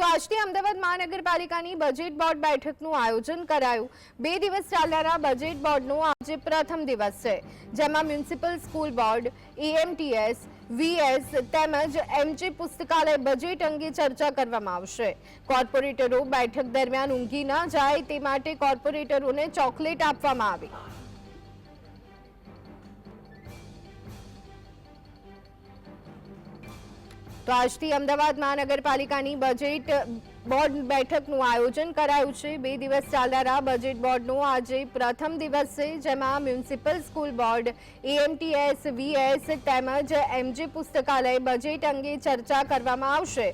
તો આજથી અમદાવાદ મહાનગરપાલિકાની બજેટ બોર્ડ બેઠકનું આયોજન કરાયું. બે દિવસ ચાલનારા બજેટ બોર્ડનો આજે પ્રથમ દિવસ છે, જેમાં municipal school board AMTS VS તેમજ એમજી પુસ્તકાલય બજેટ અંગે ચર્ચા કરવામાં આવશે. કોર્પોરેટરો બેઠક દરમિયાન ઊંઘી ન જાય તે માટે કોર્પોરેટરોને ચોકલેટ આપવામાં આવી. તો આજથી અમદાવાદ મહાનગરપાલિકાની બજેટ બોર્ડ બેઠકનું આયોજન કરાયું છે. બે દિવસ ચાલનારા બજેટ બોર્ડનો આજે પ્રથમ દિવસ છે, જેમાં municipal school board AMTS VS તેમજ એમજી પુસ્તકાલય બજેટ અંગે ચર્ચા કરવામાં આવશે.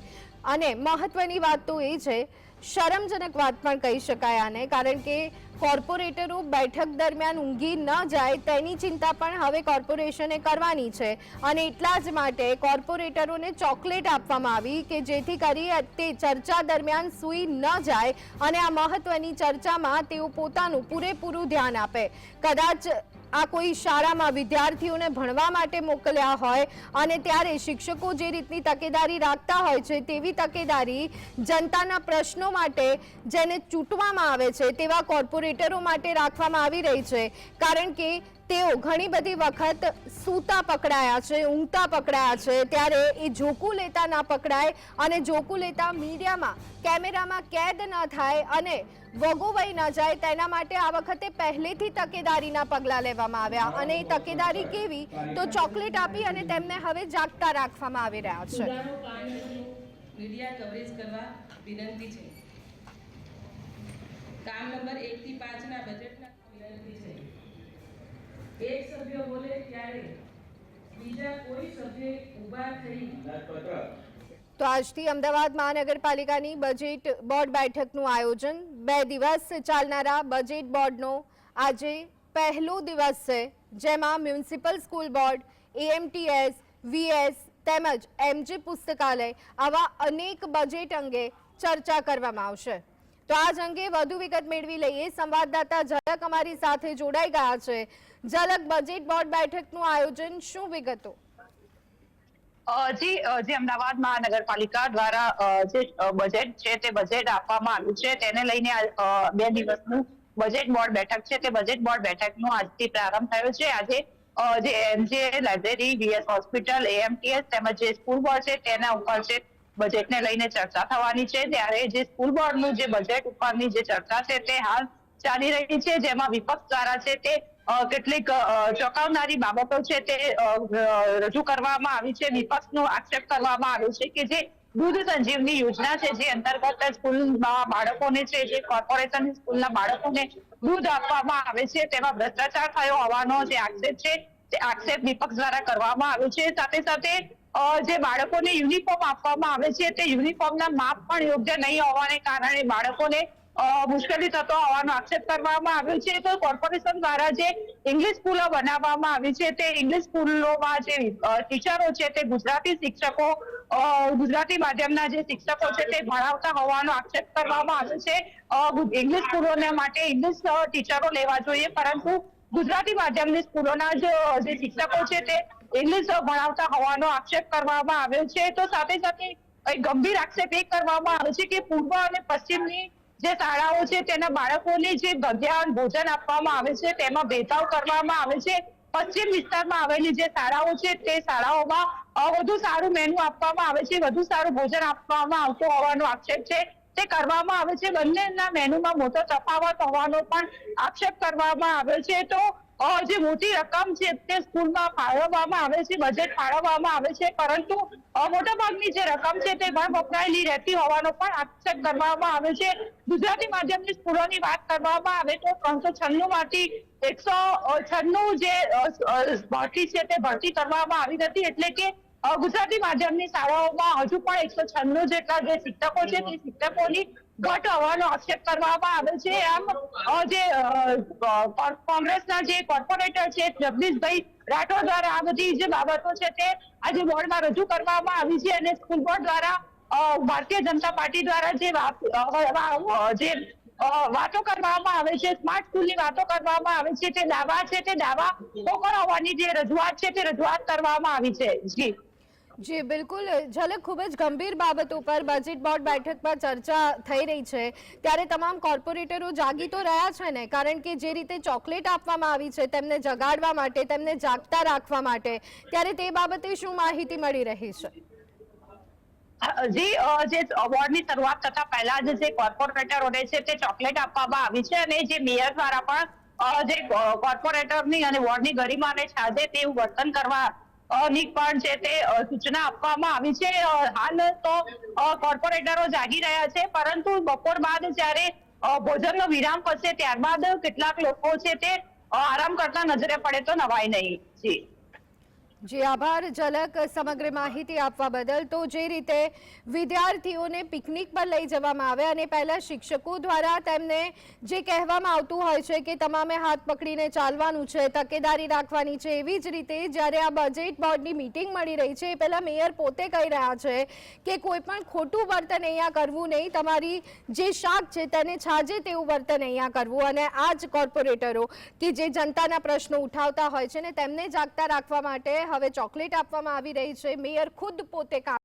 અને મહત્વની વાત તો એ છે શરમજનક વાત પણ કહી શકાય આને, કારણ કે કોર્પોરેટરો બેઠક દરમિયાન ઊંઘી ન જાય તેની ચિંતા પણ હવે કોર્પોરેશને કરવાની છે. અને એટલા જ માટે કોર્પોરેટરોને ચોકલેટ આપવામાં આવી કે જેથી કરી તે ચર્ચા દરમિયાન સૂઈ ન જાય અને આ મહત્વની ચર્ચામાં તેઓ પોતાનું પૂરેપૂરું ધ્યાન આપે. કદાચ આ કોઈ શાળામાં વિદ્યાર્થીઓને ભણવા માટે મોકલ્યા હોય અને ત્યારે શિક્ષકો જે રીતની તકેદારી રાખતા હોય છે તેવી તકેદારી જનતાના પ્રશ્નો માટે જેને ચૂંટવામાં આવે છે તેવા કોર્પોરેટરો માટે રાખવામાં આવી રહી છે. કારણ કે તેઓ ઘણી બધી વખત સૂતા પકડાયા છે, ઊંઘતા પકડાયા છે. ત્યારે એ જોકું લેતા ના પકડાય અને જોકું લેતા મીડિયામાં, કેમેરામાં કેદ ન થાય અને વગોવાઈ ન જાય તેના માટે આ વખતે પહેલેથી તકેદારીના પગલાં લેવામાં આવ્યા. અને એ તકેદારી કેવી? તો ચોકલેટ આપી અને તેમને હવે જાગતા રાખવામાં આવી રહ્યા છે. મીડિયા કવરેજ કરવા વિનંતી છે. કામ નંબર એક થી પાંચના બજેટના વિનંતી છે. એક સભ્ય બોલે ત્યારે બીજા કોઈ સભ્ય ઊભા થઈ તો આજથી અમદાવાદ મહાનગરપાલિકાની બજેટ બોર્ડ બેઠકનું આયોજન બે દિવસ ચાલનારા બજેટ બોર્ડનો આજે પહેલો દિવસ છે, જેમાં municipal school board, AMTS, VS તેમજ એમજી પુસ્તકાલય આવા અનેક બજેટ અંગે ચર્ચા કરવામાં આવશે. તો આજ અંગે વધુ વિગત મેળવી લઈએ. સંવાદદાતા ઝલક અમારી સાથે જોડાઈ ગયા છે. ઝલક બજેટ બોર્ડ બેઠકનું આયોજન શું વિગતો? જી જે અમદાવાદ મહાનગરપાલિકા દ્વારા જે બજેટ છે તે બજેટ આપવામાં આવ્યું છે તેને લઈને બે દિવસનું બજેટ બોર્ડ બેઠક છે. તે બજેટ બોર્ડ બેઠકનો આજથી પ્રારંભ થયો છે. આજે જે MJ library VS hospital AMTS તેમજ જે સ્કૂલ બોર્ડ છે તેના ઉપર છે બજેટને લઈને ચર્ચા થવાની છે. ત્યારે જે સ્કૂલ બોર્ડનું જે બજેટ ઉપરની જે ચર્ચા છે તે હાલ ચાલી રહી છે. જેમાં વિપક્ષ દ્વારા છે તે કેટલીક ચોંકાવનારી બાબતો છે તે રજૂ કરવામાં આવી છે. વિપક્ષનો આક્ષેપ કરવામાં આવ્યો છે કે જે દૂધ સંજીવની યોજના છે, જે અંતર્ગત સ્કૂલમાં બાળકોને છે, જે કોર્પોરેશન સ્કૂલના બાળકોને દૂધ આપવામાં આવે છે તેમાં ભ્રષ્ટાચાર થયો હોવાનો જે આક્ષેપ છે, તે આક્ષેપ વિપક્ષ દ્વારા કરવામાં આવ્યો છે. સાથે સાથે જે બાળકોને યુનિફોર્મ આપવામાં આવે છે, તે યુનિફોર્મના માપ પણ યોગ્ય નહીં હોવાને કારણે બાળકોને મુશ્કેલી થતો હોવાનો આક્ષેપ કરવામાં આવ્યો છે. તો કોર્પોરેશન દ્વારા જે ઇંગ્લિશ સ્કૂલો બનાવવામાં આવી છે, તે ઇંગ્લિશ સ્કૂલોમાં જે ટીચરો છે, તે ગુજરાતી શિક્ષકો ગુજરાતી માધ્યમના જે શિક્ષકો છે, તે ભણાવતા હોવાનો આક્ષેપ કરવામાં આવ્યો છે. ઇંગ્લિશ સ્કૂલોને માટે ઇંગ્લિશ ટીચરો લેવા જોઈએ, પરંતુ ગુજરાતી માધ્યમની સ્કૂલોના જે શિક્ષકો છે, તે ઇંગ્લિશ ભણાવતા હોવાનો આક્ષેપ કરવામાં આવ્યો છે. તો સાથે સાથે ગંભીર આક્ષેપ એ કરવામાં આવ્યો છે કે પૂર્વ અને પશ્ચિમની જે શાળાઓ છે, તેના બાળકોને જે મધ્યાહન ભોજન આપવામાં આવે છે, તેમાં ભેદભાવ કરવામાં આવે છે. પશ્ચિમ વિસ્તારમાં આવેલી જે શાળાઓ છે, તે શાળાઓમાં વધુ સારું મેનુ આપવામાં આવે છે, વધુ સારું ભોજન આપવામાં આવતું હોવાનો આક્ષેપ છે. તે કરવામાં આવે છે, બંનેના મેનુમાં મોટો તફાવત હોવાનો પણ આક્ષેપ કરવામાં આવ્યો છે. તો જે મોટી રકમ છે તે સ્કૂલમાં ફાળવવામાં આવે છે બજેટ ફાળવવામાં આવે છે, પરંતુ મોટા મોટાભાગની જે રકમ છે તે વણ વપરાયેલી રહેતી હોવાનો પણ આક્ષેપ કરવામાં આવે છે. ગુજરાતી માધ્યમની સ્કૂલોની વાત કરવામાં આવે તો ત્રણસો છન્નું માંથી એકસો છન્નું જે ભરતી છે તે ભરતી કરવામાં આવી હતી એટલે કે ગુજરાતી માધ્યમની શાળાઓમાં હજુ પણ એકસો છન્નું જેટલા જે શિક્ષકો છે તે શિક્ષકોની ઘટ હોવાનો આક્ષેપ કરવામાં આવે છે આમ જે કોંગ્રેસના જે કોર્પોરેટર છે, જગદીશભાઈ રાઠોડ દ્વારા આ બધી જે બાબતો છે તે આજે બોર્ડમાં રજૂ કરવામાં આવી છે અને સ્કૂલ બોર્ડ દ્વારા ભારતીય જનતા પાર્ટી દ્વારા જે જે વાતો કરવામાં આવે છે, સ્માર્ટ સ્કૂલની વાતો કરવામાં આવે છે, તે દાવા છે, તે દાવા પોકળ હોવાની જે રજૂઆત છે, તે રજૂઆત કરવામાં આવી છે. જી. જી, બિલકુલ. ઝલક ખૂબ જ ગંભીર બાબત ઉપર બજેટ બોર્ડ બેઠક પર ચર્ચા થઈ રહી છે, ત્યારે તમામ કોર્પોરેટરો જાગી તો રહ્યા છે ને? કારણ કે જે રીતે ચોકલેટ આપવામાં આવી છે, તેમને જગાડવા માટે, તેમને જાગતા રાખવા માટે, ત્યારે તે બાબતે શું માહિતી મળી રહી છે? જી જે અવોર્ડની શરૂઆત થતા પહેલા જ જે કોર્પોરેટરોને છે, તે ચોકલેટ આપવામાં આવી છે અને જે મેયર દ્વારા પણ જે કોર્પોરેટરની અને વોર્ડની ગરિમાને છાજે તેવું વર્તન કરવા ની પણ છે તે સૂચના આપવામાં આવી છે. હાલ તો કોર્પોરેટરો જાગી રહ્યા છે, પરંતુ બપોર બાદ જ્યારે ભોજનનો વિરામ પડશે ત્યારબાદ કેટલાક લોકો છે તે આરામ કરતા નજરે પડે તો નવાય નહીં. જી. જી, આભાર. ઝલક સમગ્ર માહિતી આપવા બદલ તો જે રીતે વિદ્યાર્થીઓને પિકનિક પર લઈ જવામાં આવે અને પહેલા શિક્ષકો દ્વારા તેમને જે કહેવામાં આવતું હોય છે કે તમામે હાથ પકડીને ચાલવાનું છે, તકેદારી રાખવાની છે, એવી જ રીતે જ્યારે આ બજેટ બોર્ડની મિટિંગ મળી રહી છે, એ પહેલાં મેયર પોતે કહી રહ્યા છે કે કોઈ પણ ખોટું વર્તન અહીંયા કરવું નહીં, તમારી જે શાક છે તેને છાજે તેવું વર્તન અહીંયા કરવું અને આ જ કોર્પોરેટરો કે જે જનતાના પ્રશ્નો ઉઠાવતા હોય છે ને તેમને જાગતા રાખવા માટે હવે ચોકલેટ આપવામાં આવી રહી છે. મેયર ખુદ પોતે કામ